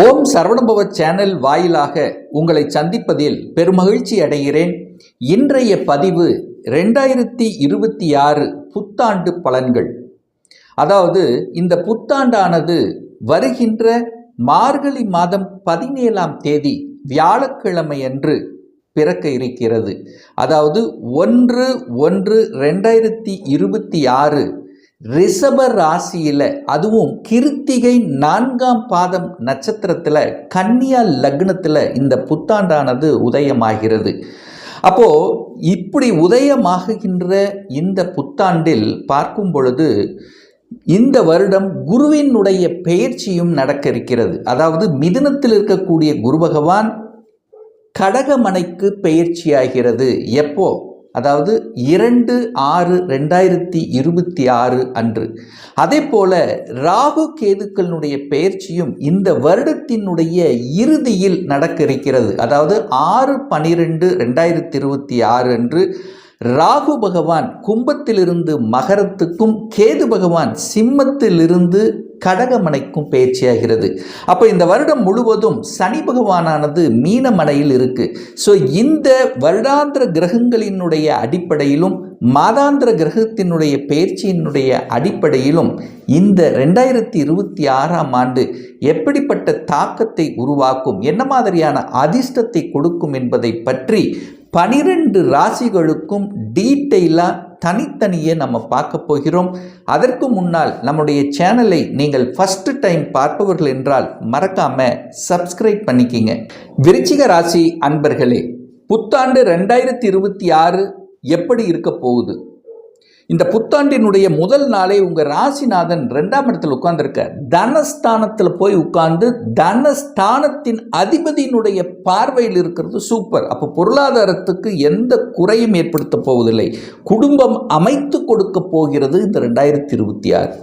ஓம் Saravanabhava channel வாயிலாக உங்களை சந்திப்பதில் பெருமகிழ்ச்சி அடைகிறேன். இன்றைய பதிவு ரெண்டாயிரத்தி இருபத்தி ஆறு புத்தாண்டு பலன்கள். அதாவது இந்த புத்தாண்டானது வருகின்ற மார்கழி மாதம் பதினேழாம் தேதி வியாழக்கிழமை அன்று பிறக்க இருக்கிறது. அதாவது ஒன்று ஒன்று ரெண்டாயிரத்தி இருபத்தி ஆறு ரிஷப ராசியில் அதுவும் கிருத்திகை நான்காம் பாதம் நட்சத்திரத்தில் கன்னியா லக்னத்தில் இந்த புத்தாண்டானது உதயமாகிறது. அப்போ இப்படி உதயமாகுகின்ற இந்த புத்தாண்டில் பார்க்கும் பொழுது இந்த வருடம் குருவினுடைய பெயர்ச்சியும் நடக்க இருக்கிறது அதாவது மிதுனத்தில் இருக்கக்கூடிய குரு பகவான் கடகமனைக்கு பெயர்ச்சியாகிறது. எப்போ? அதாவது இரண்டு ஆறு ரெண்டாயிரத்தி இருபத்தி ஆறு அன்று. அதே போல ராகு கேதுக்களினுடைய பெயர்ச்சியும் இந்த வருடத்தினுடைய இறுதியில் நடக்க இருக்கிறது அதாவது ஆறு பனிரெண்டு ரெண்டாயிரத்தி இருபத்தி ஆறு அன்று ராகு பகவான் கும்பத்திலிருந்து மகரத்துக்கும் கேது பகவான் சிம்மத்திலிருந்து கடகமனைக்கும் பயிற்சியாகிறது அப்போ இந்த வருடம் முழுவதும் சனி பகவானானது மீனமனையில் இருக்கு. ஸோ இந்த வருடாந்திர கிரகங்களினுடைய அடிப்படையிலும் மாதாந்திர கிரகத்தினுடைய பயிற்சியினுடைய அடிப்படையிலும் இந்த ரெண்டாயிரத்தி இருபத்தி ஆறாம் ஆண்டு எப்படிப்பட்ட தாக்கத்தை உருவாக்கும் என்ன மாதிரியான அதிர்ஷ்டத்தை கொடுக்கும் என்பதை பற்றி பனிரெண்டு ராசிகளுக்கும் டீட்டெயிலாக தனித்தனியே நம்ம பார்க்க போகிறோம். அதற்கு முன்னால் நம்முடைய சேனலை நீங்கள் ஃபஸ்ட்டு டைம் பார்ப்பவர்கள் என்றால் மறக்காம சப்ஸ்கிரைப் பண்ணிக்கிங்க. விருச்சிக ராசி அன்பர்களே புத்தாண்டு ரெண்டாயிரத்தி இருபத்தி ஆறு எப்படி இருக்க போகுது? இந்த புத்தாண்டினுடைய முதல் நாளே உங்கள் ராசிநாதன் ரெண்டாம் இடத்தில் உட்கார்ந்துருக்க தனஸ்தானத்தில் போய் உட்கார்ந்து தனஸ்தானத்தின் அதிபதியினுடைய பார்வையில் இருக்கிறது சூப்பர். அப்போ பொருளாதாரத்துக்கு எந்த குறையும் ஏற்படுத்த போவதில்லை. குடும்பம் அமைத்து கொடுக்க போகிறது இந்த ரெண்டாயிரத்தி இருபத்தி ஆறு.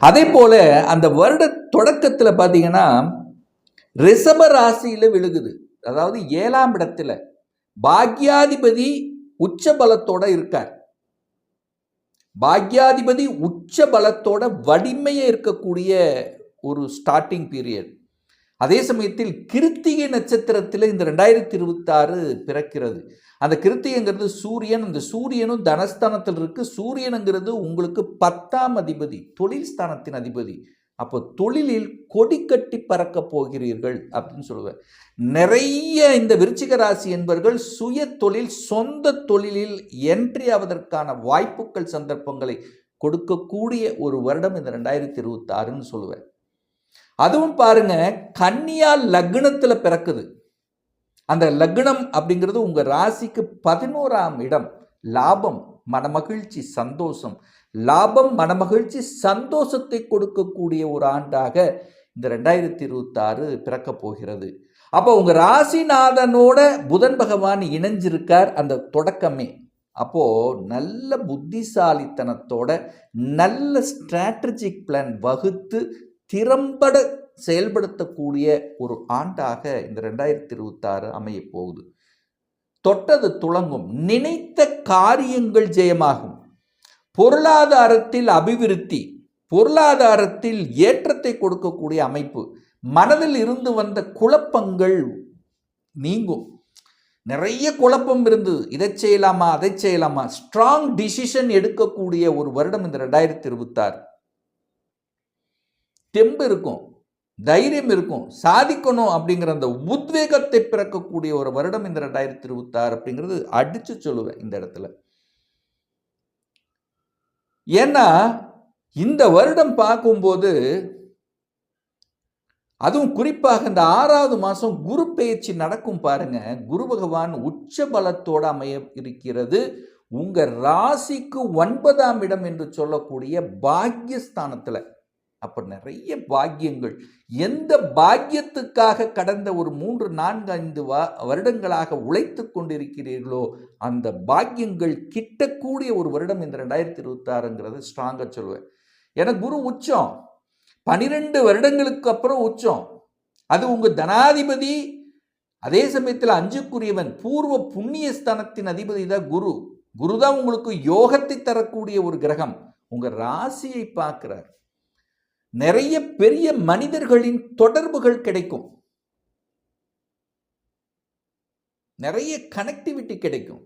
அதே போல் அந்த வருட தொடக்கத்தில் பார்த்தீங்கன்னா ரிஷப ராசியில் விழுகுது. அதாவது ஏழாம் இடத்துல பாக்யாதிபதி உச்ச பலத்தோடு இருக்கார். பாக்யாதிபதி உச்ச பலத்தோட வலிமையை இருக்கக்கூடிய ஒரு ஸ்டார்டிங் பீரியட் அதே சமயத்தில் கிருத்திகை நட்சத்திரத்தில் இந்த ரெண்டாயிரத்தி இருபத்தாறு பிறக்கிறது. அந்த கிருத்திகைங்கிறது சூரியன் அந்த சூரியனும் தனஸ்தானத்தில் இருக்கு சூரியனுங்கிறது உங்களுக்கு பத்தாம் அதிபதி தொழில் ஸ்தானத்தின் அதிபதி. அப்போ தொழிலில் கொடி கட்டி பறக்க போகிறீர்கள் அப்படின்னு சொல்லுவேன் நிறைய இந்த விருச்சிக ராசி என்பவர்கள் சுய தொழில் சொந்த தொழிலில் என்ட்ரி ஆவதற்கான வாய்ப்புகள் சந்தர்ப்பங்களை கொடுக்கக்கூடிய ஒரு வருடம் இந்த ரெண்டாயிரத்தி இருபத்தி ஆறுன்னு சொல்லுவேன் அதுவும் பாருங்க கன்னியா லக்னத்தில் பிறக்குது. அந்த லக்னம் அப்படிங்கிறது உங்கள் ராசிக்கு பதினோராம் இடம். லாபம் மனமகிழ்ச்சி சந்தோஷம். லாபம் மனமகிழ்ச்சி சந்தோஷத்தை கொடுக்கக்கூடிய ஒரு ஆண்டாக இந்த ரெண்டாயிரத்தி இருபத்தாறு பிறக்க போகிறது. அப்போ உங்கள் ராசிநாதனோட புதன் பகவான் இணைஞ்சிருக்கார் அந்த தொடக்கமே. அப்போது நல்ல புத்திசாலித்தனத்தோட நல்ல ஸ்ட்ராட்டஜிக் பிளான் வகுத்து திறம்பட செயல்படுத்தக்கூடிய ஒரு ஆண்டாக இந்த ரெண்டாயிரத்தி இருபத்தாறு அமைய போகுது. தொட்டது துளங்கும். நினைத்த காரியங்கள் ஜெயமாகும். பொருளாதாரத்தில் அபிவிருத்தி பொருளாதாரத்தில் ஏற்றத்தை கொடுக்கக்கூடிய அமைப்பு மனதில் இருந்து வந்த குழப்பங்கள் நீங்கும். நிறைய குழப்பம் இருந்தது. இதை செய்யலாமா அதை செய்யலாமா? ஸ்ட்ராங் டிசிஷன் எடுக்கக்கூடிய ஒரு வருடம் இந்த ரெண்டாயிரத்தி இருபத்தாறு. தெம்பு இருக்கும் தைரியம் இருக்கும் சாதிக்கணும் அப்படிங்கிற அந்த உத்வேகத்தை பிறக்கக்கூடிய ஒரு வருடம் இந்த ரெண்டாயிரத்தி இருபத்தாறு அப்படிங்கிறது அடிச்சு சொல்லுவேன் இந்த இடத்துல. ஏன்னா இந்த வருடம் பார்க்கும்போது அதுவும் குறிப்பாக இந்த ஆறாவது மாதம் குரு பயிற்சி நடக்கும் பாருங்க. குரு பகவான் உச்ச பலத்தோடு அமைய இருக்கிறது. உங்கள் ராசிக்கு ஒன்பதாம் இடம் என்று சொல்லக்கூடிய பாக்யஸ்தானத்தில் அப்போ நிறைய பாக்கியங்கள். எந்த பாக்கியத்துக்காக கடந்த ஒரு மூன்று நான்கு ஐந்து வா வருடங்களாக உழைத்து கொண்டிருக்கிறீர்களோ அந்த பாக்கியங்கள் கிட்டக்கூடிய ஒரு வருடம் இந்த ரெண்டாயிரத்தி இருபத்தாறுங்கிறத ஸ்ட்ராங்காக சொல்லுவேன் எனக்கு குரு உச்சம். பனிரெண்டு வருடங்களுக்கு அப்புறம் உச்சம். அது உங்கள் தனாதிபதி அதே சமயத்தில் அஞ்சுக்குரியவன் பூர்வ புண்ணிய ஸ்தானத்தின் அதிபதி தான் குரு. குரு தான் உங்களுக்கு யோகத்தை தரக்கூடிய ஒரு கிரகம். உங்கள் ராசியை பார்க்குறார். நிறைய பெரிய மனிதர்களின் தொடர்புகள் கிடைக்கும். நிறைய கனெக்டிவிட்டி கிடைக்கும்.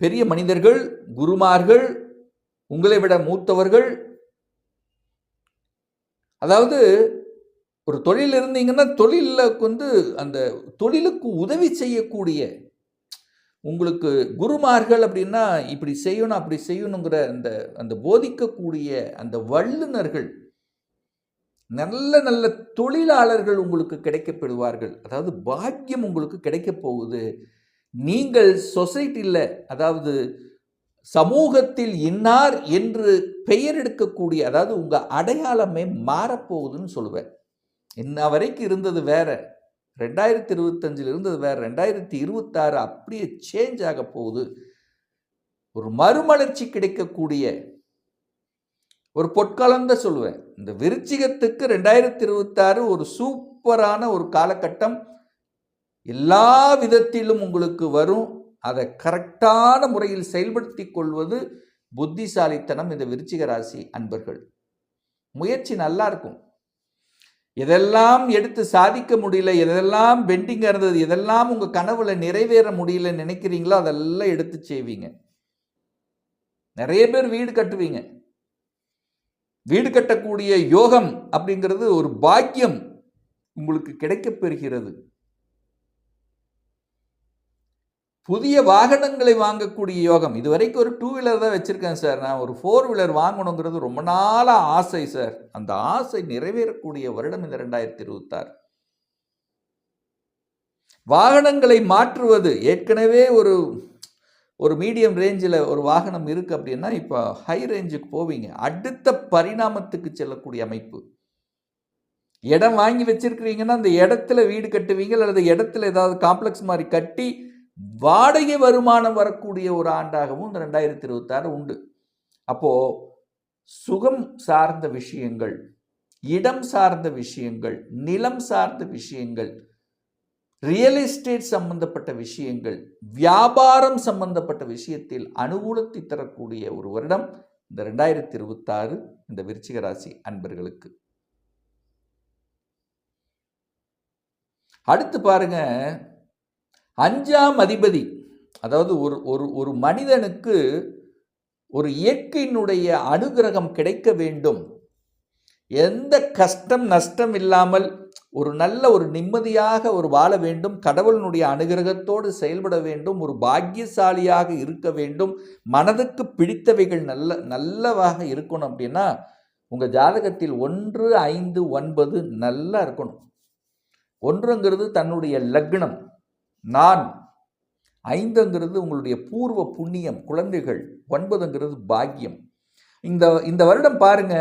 பெரிய மனிதர்கள் குருமார்கள் உங்களை விட மூத்தவர்கள் அதாவது ஒரு தொழில் இருந்தீங்கன்னா தொழிலில் வந்து அந்த தொழிலுக்கு உதவி செய்யக்கூடிய உங்களுக்கு குருமார்கள் அப்படின்னா இப்படி செய்யணும் அப்படி செய்யணுங்கிற அந்த அந்த போதிக்கக்கூடிய அந்த வல்லுநர்கள் நல்ல நல்ல தொழிலாளர்கள் உங்களுக்கு கிடைக்கப்படுவார்கள் அதாவது பாக்கியம் உங்களுக்கு கிடைக்க போகுது. நீங்கள் சொசைட்டியில் அதாவது சமூகத்தில் இன்னார் என்று பெயர் எடுக்கக்கூடிய அதாவது உங்கள் அடையாளமே மாறப்போகுதுன்னு சொல்லுவேன். இன்ன வரைக்கும் இருந்தது வேற. ரெண்டாயிரத்தி இருபத்தஞ்சில் இருந்தது வேற ரெண்டாயிரத்தி இருபத்தாறு அப்படியே சேஞ்ச் ஆக போகுது. ஒரு மறுமலர்ச்சி கிடைக்கக்கூடிய ஒரு பொற்காலம் தான் சொல்லுவேன். இந்த விருச்சிகத்துக்கு ரெண்டாயிரத்தி இருபத்தாறு ஒரு சூப்பரான ஒரு காலகட்டம். எல்லா விதத்திலும் உங்களுக்கு வரும். அதை கரெக்டான முறையில் செயல்படுத்தி கொள்வது புத்திசாலித்தனம் இந்த விருச்சிக ராசி அன்பர்கள். முயற்சி நல்லா இருக்கும். எதெல்லாம் எடுத்து சாதிக்க முடியல எதெல்லாம் பெண்டிங்காக இருந்தது எதெல்லாம் உங்கள் கனவுல நிறைவேற முடியல நினைக்கிறீங்களோ அதெல்லாம் எடுத்து செய்வீங்க. நிறைய பேர் வீடு கட்டுவீங்க. வீடு கட்டக்கூடிய யோகம் அப்படிங்கிறது ஒரு பாக்கியம் உங்களுக்கு கிடைக்கப்பெறுகிறது புதிய வாகனங்களை வாங்கக்கூடிய யோகம். இது வரைக்கும் ஒரு டூ வீலர் தான் வச்சுருக்கேன் சார் நான் ஒரு ஃபோர் வீலர் வாங்கணுங்கிறது ரொம்ப நாளாக ஆசை சார் அந்த ஆசை நிறைவேறக்கூடிய வருடம் இந்த ரெண்டாயிரத்தி இருபத்தாறு. வாகனங்களை மாற்றுவது. ஏற்கனவே ஒரு ஒரு மீடியம் ரேஞ்சில் ஒரு வாகனம் இருக்குது அப்படின்னா இப்போ ஹை ரேஞ்சுக்கு போவீங்க. அடுத்த பரிணாமத்துக்கு செல்லக்கூடிய அமைப்பு. இடம் வாங்கி வச்சுருக்கிறீங்கன்னா அந்த இடத்துல வீடு கட்டுவீங்க அல்லது இடத்துல ஏதாவது காம்ப்ளெக்ஸ் மாதிரி கட்டி வாடகை வருமானம் வரக்கூடிய ஒரு ஆண்டாகவும் இந்த ரெண்டாயிரத்தி இருபத்தாறு உண்டு. அப்போது சுகம் சார்ந்த விஷயங்கள் இடம் சார்ந்த விஷயங்கள் நிலம் சார்ந்த விஷயங்கள் ரியல் எஸ்டேட் சம்பந்தப்பட்ட விஷயங்கள் வியாபாரம் சம்பந்தப்பட்ட விஷயத்தில் அனுகூலத்தை தரக்கூடிய ஒரு வருடம் இந்த ரெண்டாயிரத்தி இருபத்தாறு இந்த விருச்சிக ராசி அன்பர்களுக்கு. அடுத்து பாருங்க அஞ்சாம் அதிபதி அதாவது ஒரு ஒரு ஒரு மனிதனுக்கு ஒரு இயற்கையினுடைய அனுகிரகம் கிடைக்க வேண்டும். எந்த கஷ்டம் நஷ்டம் இல்லாமல் ஒரு நல்ல ஒரு நிம்மதியாக ஒரு வாழ வேண்டும். கடவுளினுடைய அனுகிரகத்தோடு செயல்பட வேண்டும். ஒரு பாக்கியசாலியாக இருக்க வேண்டும். மனதுக்கு பிடித்தவைகள் நல்ல நல்லவாக இருக்கணும் அப்படின்னா உங்கள் ஜாதகத்தில் ஒன்று ஐந்து ஒன்பது நல்லா இருக்கணும். ஒன்றுங்கிறது தன்னுடைய லக்னம். நான் ஐந்துங்கிறது உங்களுடைய பூர்வ புண்ணியம் குழந்தைகள். ஒன்பதுங்கிறது பாக்கியம். இந்த இந்த வருடம் பாருங்க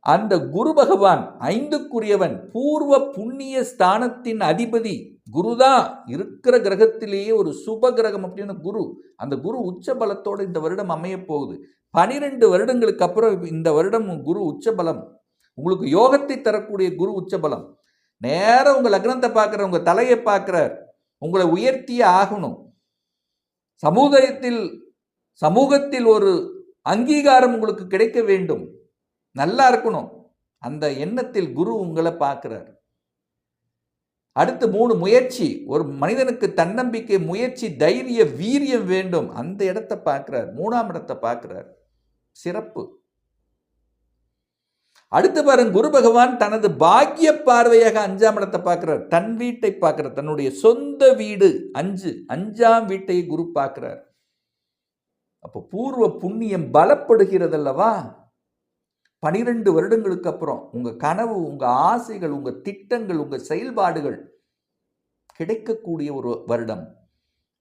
அந்த குரு பகவான் ஐந்துக்குரியவன் பூர்வ புண்ணிய ஸ்தானத்தின் அதிபதி. குருதான் இருக்கிற கிரகத்திலேயே ஒரு சுப கிரகம் அப்படின்னு குரு. அந்த குரு உச்ச பலத்தோடு இந்த வருடம் அமைய போகுது. பனிரெண்டு வருடங்களுக்கு அப்புறம் இந்த வருடம் குரு உச்சபலம். உங்களுக்கு யோகத்தை தரக்கூடிய குரு உச்ச பலம் நேரம் உங்கள் லக்னத்தை பார்க்குற உங்கள் தலையை பார்க்குறார். உங்களை உயர்த்தியே ஆகணும். சமுதாயத்தில் சமூகத்தில் ஒரு அங்கீகாரம் உங்களுக்கு கிடைக்க வேண்டும். நல்லா இருக்கணும். அந்த எண்ணத்தில் குரு உங்களை பார்க்குறார். அடுத்து மூணு முயற்சி. ஒரு மனிதனுக்கு தன்னம்பிக்கை முயற்சி தைரிய வீரியம் வேண்டும். அந்த இடத்த பார்க்குறார். மூணாம் இடத்தை பார்க்குறார். சிறப்பு. அடுத்து பாருங்க குரு பகவான் தனது பாக்கிய பார்வையாக அஞ்சாம் இடத்தை பார்க்குறார். தன் வீட்டை பார்க்குற தன்னுடைய சொந்த வீடு அஞ்சு அஞ்சாம் வீட்டை குரு பார்க்குறார். அப்போ பூர்வ புண்ணியம் பலப்படுகிறது அல்லவா பனிரெண்டு வருடங்களுக்கு அப்புறம் உங்கள் கனவு உங்கள் ஆசைகள் உங்கள் திட்டங்கள் உங்கள் செயல்பாடுகள் கிடைக்கக்கூடிய ஒரு வருடம்.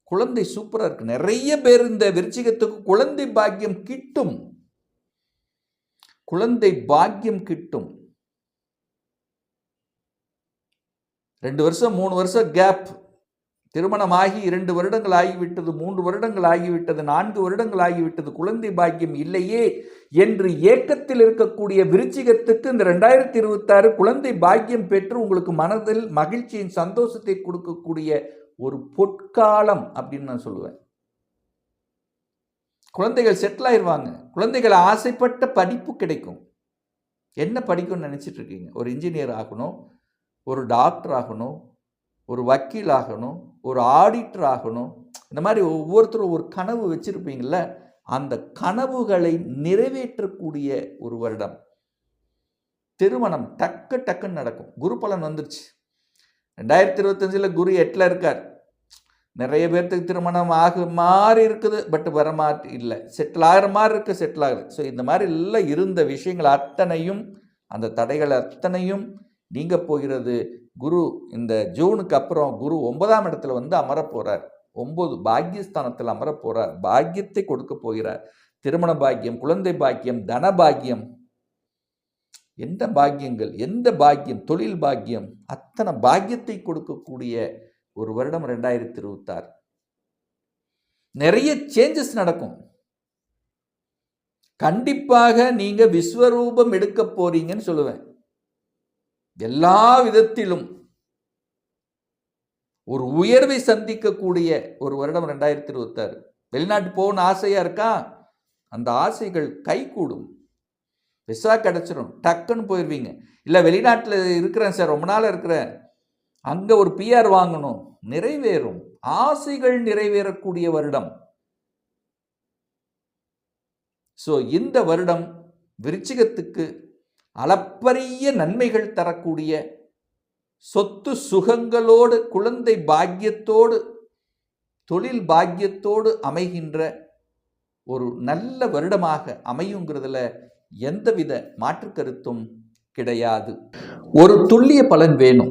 குழந்தை சூப்பராக இருக்கு. நிறைய பேர் இந்த விருச்சிகத்துக்கு குழந்தை பாக்கியம் கிட்டும். குழந்தை பாக்கியம் கிட்டும். ரெண்டு வருஷம் மூணு வருஷம் கேப் திருமணமாகி இரண்டு வருடங்கள் ஆகிவிட்டது மூன்று வருடங்கள் ஆகிவிட்டது நான்கு வருடங்கள் ஆகிவிட்டது குழந்தை பாக்கியம் இல்லையே என்று ஏக்கத்தில் இருக்கக்கூடிய விருச்சிகத்துக்கு இந்த ரெண்டாயிரத்தி இருபத்தாறு குழந்தை பாக்கியம் பெற்று உங்களுக்கு மனதில் மகிழ்ச்சியின் சந்தோஷத்தை கொடுக்கக்கூடிய ஒரு பொற்காலம் அப்படின்னு நான் சொல்லுவேன். குழந்தைகள் செட்டில் ஆயிடுவாங்க குழந்தைகள் ஆசைப்பட்ட படிப்பு கிடைக்கும். என்ன படிக்கணும்னு நினச்சிட்டு இருக்கீங்க? ஒரு இன்ஜினியர் ஆகணும் ஒரு டாக்டர் ஆகணும் ஒரு வக்கீல் ஆகணும் ஒரு ஆடிட்டர் ஆகணும். இந்த மாதிரி ஒவ்வொருத்தரும் ஒரு கனவு வச்சுருப்பீங்கள அந்த கனவுகளை நிறைவேற்றக்கூடிய ஒரு வருடம். திருமணம் டக்கு டக்குன்னு நடக்கும். குரு பலன் வந்துருச்சு. ரெண்டாயிரத்தி இருபத்தஞ்சில் குரு எட்டில் இருக்கார். நிறைய பேர்த்துக்கு திருமணம் ஆகு மாதிரி இருக்குது பட் வர மாதிரி இல்லை. செட்டில் ஆகிற மாதிரி இருக்குது செட்டில் ஆகுது. ஸோ இந்த மாதிரி எல்லாம் இருந்த விஷயங்கள் அத்தனையும் அந்த தடைகள் அத்தனையும் நீங்க போகிறது. குரு இந்த ஜூனுக்கு அப்புறம் குரு ஒன்பதாம் இடத்துல வந்து அமரப் போறார். பாக்கியஸ்தானத்தில் அமரப் பாக்கியத்தை கொடுக்க போகிறார். திருமண பாக்கியம் குழந்தை பாக்கியம் தன பாக்கியம். எந்த பாக்கியங்கள்? எந்த பாக்கியம்? தொழில் பாக்கியம். அத்தனை பாக்கியத்தை கொடுக்கக்கூடிய ஒரு வருடம் ரெண்டாயிரத்தி இருபத்தாறு. நிறைய சேஞ்சஸ் நடக்கும். கண்டிப்பாக நீங்க விஸ்வரூபம் எடுக்க போறீங்கன்னு சொல்லுவேன். எல்லா விதத்திலும். ஒரு உயர்வை சந்திக்கக்கூடிய ஒரு வருடம் ரெண்டாயிரத்தி இருபத்தாறு. வெளிநாட்டு போகணும்னு ஆசையா இருக்கா? அந்த ஆசைகள் கைகூடும். விசா கிடச்சிரும். டக்குன்னு போயிடுவீங்க இல்லை வெளிநாட்டில் இருக்கிறேன் சார். ரொம்ப நாள் இருக்கிறேன். அங்கே ஒரு பிஆர் வாங்கணும். நிறைவேறும். ஆசைகள் நிறைவேறக்கூடிய வருடம். ஸோ இந்த வருடம் விருச்சிகத்துக்கு அளப்பரிய நன்மைகள் தரக்கூடிய சொத்து சுகங்களோடு குழந்தை பாக்கியத்தோடு தொழில் பாக்கியத்தோடு அமைகின்ற ஒரு நல்ல வருடமாக அமையுங்கிறதுல எந்தவித மாற்று கருத்தும் கிடையாது. ஒரு துல்லிய பலன் வேணும்.